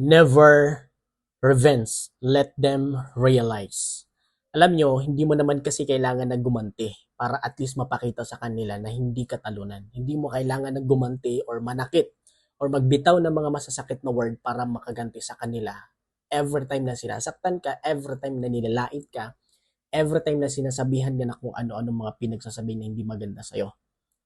never revenge. Let them realize. Alam nyo, hindi mo naman kasi kailangan na gumanti para at least mapakita sa kanila na hindi ka talunan. Hindi mo kailangan na gumanti or manakit or magbitaw ng mga masasakit na word para makaganti sa kanila. Every time na sinasaktan ka, every time na nilalait ka, every time na sinasabihan na kung ano-ano mga pinagsasabi na hindi maganda sa'yo.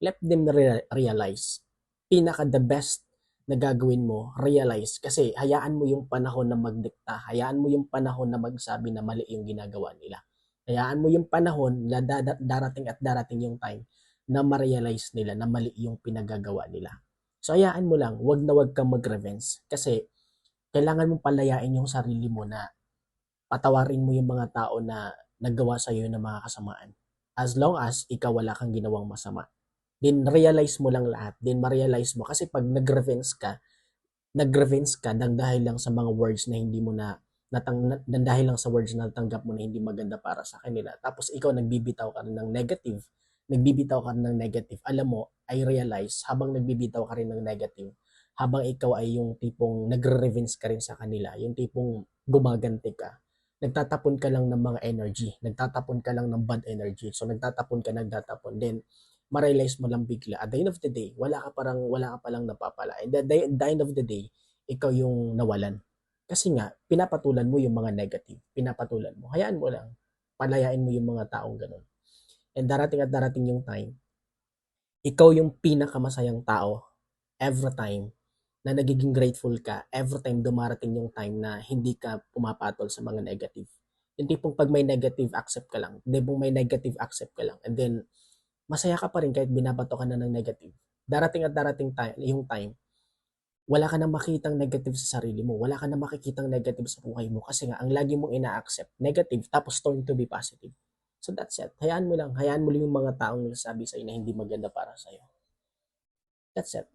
Let them re- realize. Pinaka the best na gagawin mo, realize. Kasi hayaan mo yung panahon na magdikta. Hayaan mo yung panahon na magsabi na mali yung ginagawa nila. Hayaan mo yung panahon na darating at darating yung time na ma-realize nila na mali yung pinagagawa nila. So hayaan mo lang, wag na wag kang mag-revenge. Kasi kailangan mong palayain yung sarili mo na patawarin mo yung mga tao na naggawa sa iyo ng mga kasamaan. As long as ikaw wala kang ginawang masama. Then realize mo lang lahat. Then ma-realize mo kasi pag nag-revenge ka, nag-revenge ka nang dahil lang sa mga words na hindi mo na natang na, dahil lang sa words na natanggap mo na hindi maganda para sa kanila. Tapos ikaw nagbibitaw ka ng negative, nagbibitaw ka ng negative. Alam mo, I realize habang nagbibitaw ka rin ng negative, habang ikaw ay yung tipong nagre-revenge ka rin sa kanila, yung tipong gumaganti ka, nagtatapon ka lang ng mga energy, nagtatapon ka lang ng bad energy. So nagtatapon ka, nagtatapon. Then ma-realize mo lang bigla at the end of the day, wala ka parang wala ka palang napapala. And at the, the end of the day, ikaw yung nawalan. Kasi nga, pinapatulan mo yung mga negative. Pinapatulan mo. Hayaan mo lang. Palayain mo yung mga taong ganun. And darating at darating yung time, ikaw yung pinakamasayang tao every time na nagiging grateful ka every time dumarating yung time na hindi ka pumapatol sa mga negative. Yung tipong pag may negative, accept ka lang. Hindi may negative, accept ka lang. And then, masaya ka pa rin kahit binabato ka na ng negative. Darating at darating time, yung time, wala ka na makitang negative sa sarili mo. Wala ka na makikitang negative sa buhay mo kasi nga ang lagi mong ina-accept negative tapos turn to be positive. So that's it. Hayaan mo lang. Hayaan mo lang yung mga taong nagsasabi sa'yo na hindi maganda para sa'yo. That's it.